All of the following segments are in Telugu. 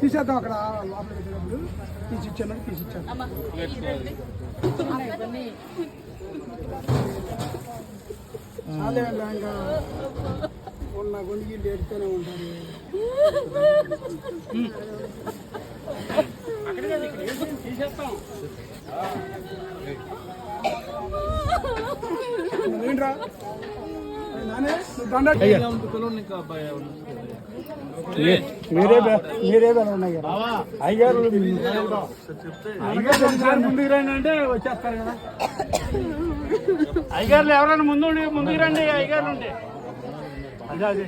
తీసేద్దాం అక్కడ లోపల పెట్టినప్పుడు తీసిచ్చాను చాలే ఇంకా? ఉన్న గుండికి ఏడుతూనే ఉంటారు. ఏంట్రా మీరే మీరే ఉన్నాయి అయ్యారు ముందుకు రండి అంటే వచ్చేస్తారు కదా. అయ్యగారులు ఎవరైనా ముందు ముందుకు రండి అయ్యగారులు ఉంటే అదే అదే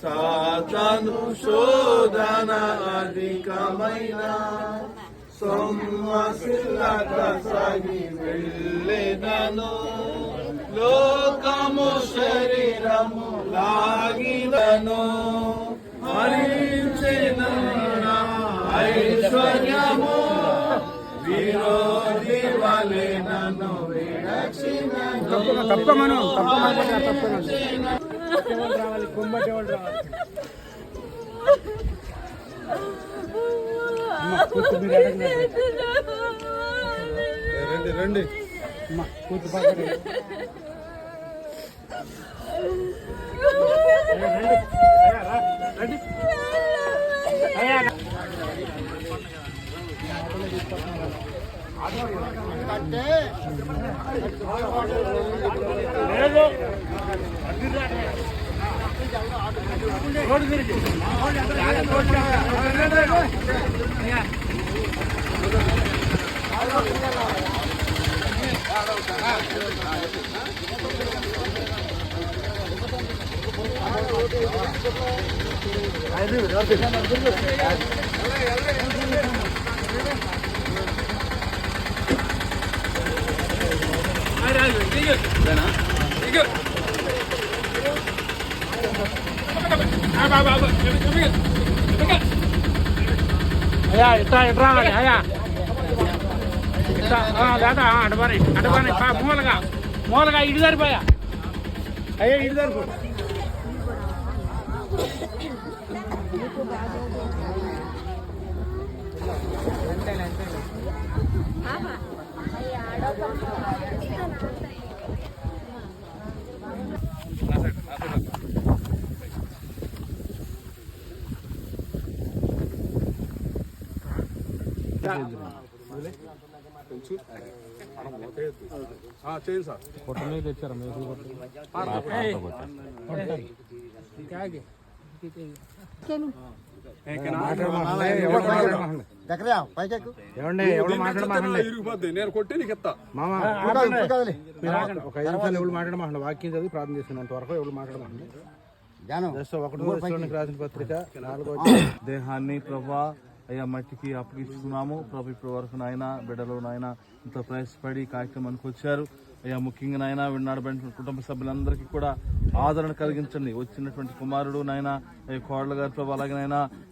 సాతను శోధన అధికమైన సొమ్మసిల్లక సాగి వెళ్ళేదను లోకము శరీరము లాగినను హరించిన ఐశ్వర్యము విరోధి వలె నన్ను విడచిన తప్పమను తప్పమను తప్పమను రావాలి కుమ్మటి వాళ్ళు రావాలి రండి రండి అమ్మ, పక్కన. రండి. రండి. అది ஐயா இட்டா இட்றாங்க ஐயா இட்டா ஆ லேட்டா ஆ அடு பாரு அடு பாரு பா மூலகா மூலகா இடுதாரு பாயா ஐயா இடுதாரு போ ஆமா. చేయండి సార్ ఏమండి ఎవరు మాట్లాడమాకండి ఇరిగిపోద్ది నేను కొట్టి నీకు ఇస్తా మామ మీరు ఆగండి. ఒక ఐదు నిమిషాలు ఎవరు మాట్లాడమాకండి వాక్యం చదివి ప్రార్థన చేసుకున్నంత వరకు ఎవరు మాట్లాడమాకండి ఒకటో రాసిన పత్రిక నాలుగో దేహాన్ని ప్రభా అయ్యా మట్టికి అప్పగిస్తున్నాము ప్రభు ఇప్పటి వరకు నాయన బిడ్డలు నాయన ఇంత ప్రయాసపడి కార్యక్రమానికి వచ్చారు. అయ్యా ముఖ్యంగా నాయన విన్నాడబడిన కుటుంబ సభ్యులందరికీ కూడా ఆదరణ కలిగించండి. వచ్చినటువంటి కుమారుడు నాయన కోడలు గారి ప్రభు అలాగే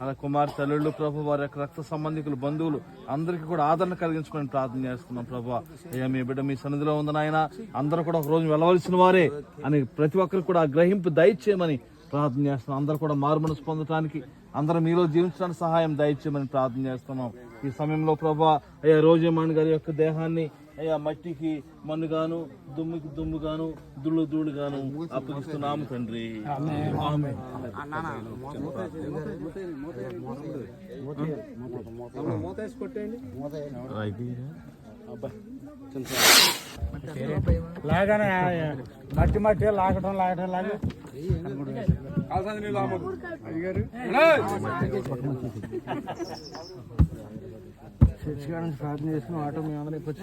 అలా కుమార్ తల్లుళ్ళు ప్రభు వారి యొక్క రక్త సంబంధికులు బంధువులు అందరికీ కూడా ఆదరణ కలిగించుకొని ప్రార్థన చేస్తున్నాం ప్రభు. అయ్యా మీ బిడ్డ మీ సన్నిధిలో ఉంది నాయన. అందరూ కూడా ఒక రోజు వెళ్ళవలసిన వారే అని ప్రతి ఒక్కరికి కూడా గ్రహింపు దయచేయమని ప్రార్థన చేస్తున్నాం. అందరూ కూడా మారు మనసు పొందడానికి అందరం మీలో జీవించడానికి సహాయం దయచేయమని ప్రార్థన చేస్తున్నాం. ఈ సమయంలో ప్రభా అయ్యా రోజేమాన్ గారి యొక్క దేహాన్ని అయ్యా మట్టికి మన్నుగాను దుమ్ముకి దుమ్ముగాను దుళ్ళు ధూళిగాను అప్పగిస్తున్నాము తండ్రి. లాగానే మట్టి మట్టి లాగటం లాగటం లాగా. కాల్సాంది చర్చి కాడ నుంచి ప్రార్థన చేసుకుని ఆటో మేము అందరం ఎక్కువ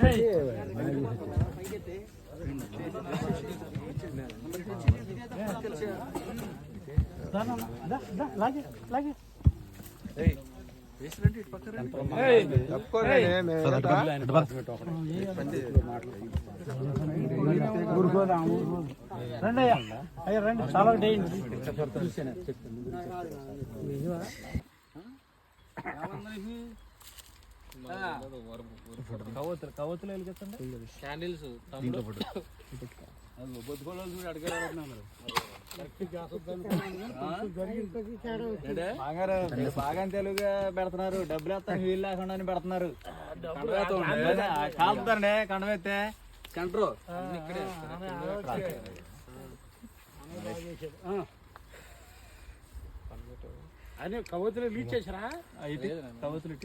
లాగే రండి అయ్యా రండి. చాలా బాగా తెలుగుగా పెడుతున్నారు. డబ్బులు వేస్తాను వీలు లేకుండా పెడుతున్నారు. కాలుతారండి కండవేస్తే సెంటర్ అని కవతులు లీక్ చేసిరా కవతులు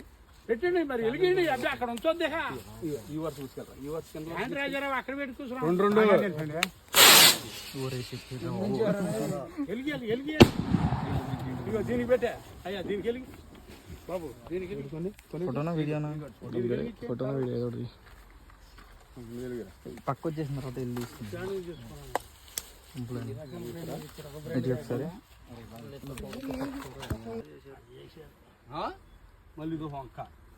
పెట్టండి మరి వెలిగిండి. అబ్బే అక్కడ ఉంచొద్దే ఈ వర్షం తీసుకెళ్తా ఈ వర్షం కింద ఆంధ్రాజరావు అక్కడ పెట్టి కూర్చున్నాం. రెండు రెండు. ఎలిగి ఎలిగి ఇగో దీనికి పెట్టే. అయ్యా దీనికి ఎలిగి బాబు దీనికి. ఫోటోనా వీడియోనా? ఫోటోనా వీడియో ఏదో పక్క వచ్చేసిన తర్వాత వెళ్ళి తీసుకుంటాం ఒకసారి. మళ్ళీ ఇదో వంక